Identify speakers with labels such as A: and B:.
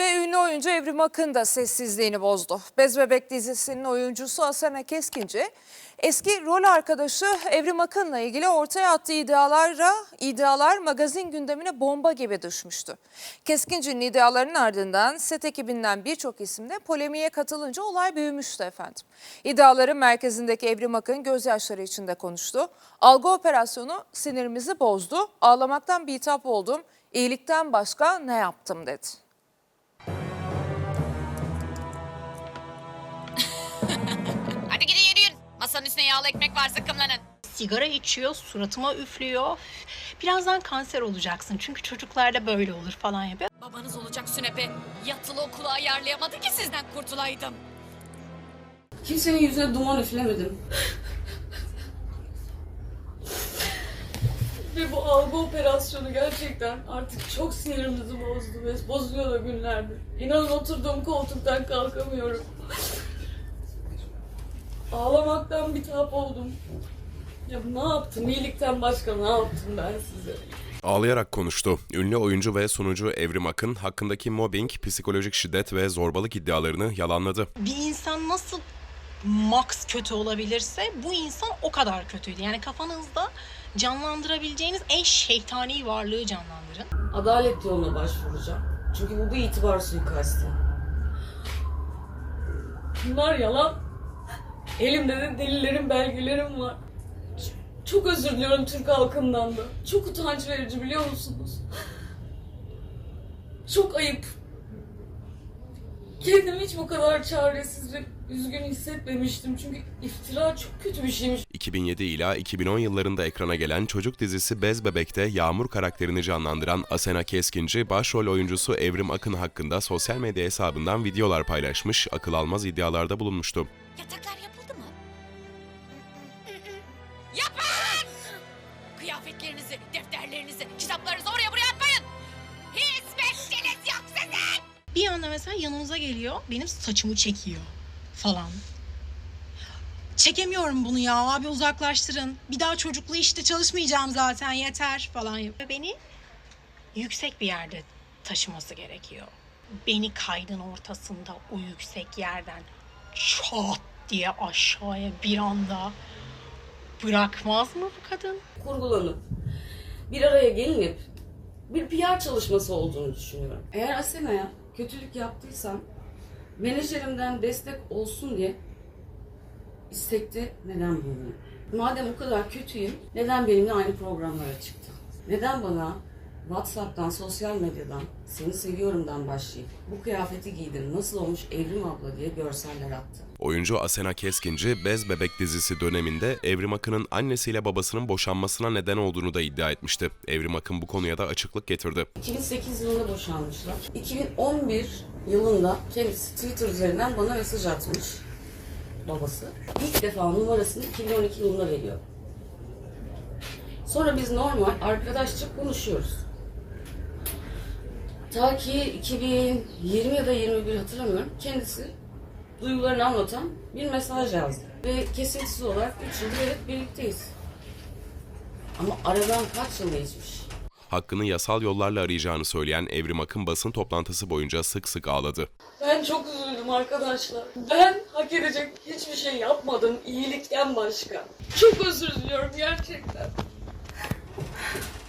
A: Ve ünlü oyuncu Evrim Akın da sessizliğini bozdu. Bez Bebek dizisinin oyuncusu Asena Keskinci, eski rol arkadaşı Evrim Akın'la ilgili ortaya attığı iddialara, iddialar magazin gündemine bomba gibi düşmüştü. Keskinci'nin iddialarının ardından set ekibinden birçok isim de polemiğe katılınca olay büyümüştü efendim. İddiaların merkezindeki Evrim Akın gözyaşları içinde konuştu. Algı operasyonu sinirimizi bozdu, ağlamaktan bitap oldum, iyilikten başka ne yaptım dedi.
B: Masanın üstüne yağlı ekmek var zıkkımlanın.
C: Sigara içiyor, suratıma üflüyor. Birazdan kanser olacaksın çünkü çocuklarda böyle olur falan yapıyor.
B: Babanız olacak sünepe. Yatılı okulu ayarlayamadı ki sizden kurtulaydım.
D: Kimsenin yüzüne duman üflemedim. Ve bu algı operasyonu gerçekten artık çok sinirimizi bozdu ve bozuyor da günlerdir. İnanın oturduğum koltuktan kalkamıyorum. Ağlamaktan bitap oldum. Ya ne yaptım? İyilikten başka ne yaptım ben size?
E: Ağlayarak konuştu. Ünlü oyuncu ve sunucu Evrim Akın hakkındaki mobbing, psikolojik şiddet ve zorbalık iddialarını yalanladı.
C: Bir insan nasıl max kötü olabilirse bu insan o kadar kötüydü. Yani kafanızda canlandırabileceğiniz en şeytani varlığı canlandırın.
D: Adalet yoluna başvuracağım. Çünkü bu bir itibar suikasti. Bunlar yalan. Elimde de delillerim, belgelerim var. Çok özür diliyorum Türk halkından da. Çok utanç verici biliyor musunuz? Çok ayıp. Kendimi hiç bu kadar çaresiz ve üzgün hissetmemiştim. Çünkü iftira çok kötü bir şeymiş.
E: 2007 ila 2010 yıllarında ekrana gelen çocuk dizisi Bez Bebek'te Yağmur karakterini canlandıran Asena Keskinci, başrol oyuncusu Evrim Akın hakkında sosyal medya hesabından videolar paylaşmış, akıl almaz iddialarda bulunmuştu.
B: Yataklar? Yapın! Kıyafetlerinizi, defterlerinizi, kitaplarınızı oraya buraya atmayın. Hiç bekleniz yok sizin.
C: Bir anda mesela yanımıza geliyor, benim saçımı çekiyor falan. Çekemiyorum bunu ya abi uzaklaştırın. Bir daha çocuklu işte çalışmayacağım zaten yeter falan yapıyor. Beni yüksek bir yerde taşıması gerekiyor. Beni kaydın ortasında o yüksek yerden çat diye aşağıya bir anda bırakmaz mı bu kadın?
D: kurgulanıp bir araya gelinip bir PR çalışması olduğunu düşünüyorum. Eğer Asena'ya kötülük yaptıysam menajerimden destek olsun diye istekte neden bulunayım? Madem o kadar kötüyüm neden benimle aynı programlara çıktı? Neden bana WhatsApp'tan, sosyal medyadan, seni seviyorumdan başlayıp bu kıyafeti giydim, nasıl olmuş Evrim abla diye görseller attı?
E: Oyuncu Asena Keskinci, Bez Bebek dizisi döneminde Evrim Akın'ın annesiyle babasının boşanmasına neden olduğunu da iddia etmişti. Evrim Akın bu konuya da açıklık getirdi.
D: 2008 yılında boşanmışlar. 2011 yılında kendisi Twitter üzerinden bana mesaj atmış babası. İlk defa numarasını 2012 yılında veriyor. Sonra biz normal arkadaşça konuşuyoruz. Ta ki 2020 ya da 21 hatırlamıyorum. Kendisi duygularını anlatan bir mesaj yazdı. Ve kesintisiz olarak 3 yıldır evet birlikteyiz. Ama aradan kaç yıl geçmiş?
E: Hakkını yasal yollarla arayacağını söyleyen Evrim Akın basın toplantısı boyunca sık sık ağladı.
D: Ben çok üzüldüm arkadaşlar. Ben hak edecek hiçbir şey yapmadım iyilikten başka. Çok özür diliyorum gerçekten.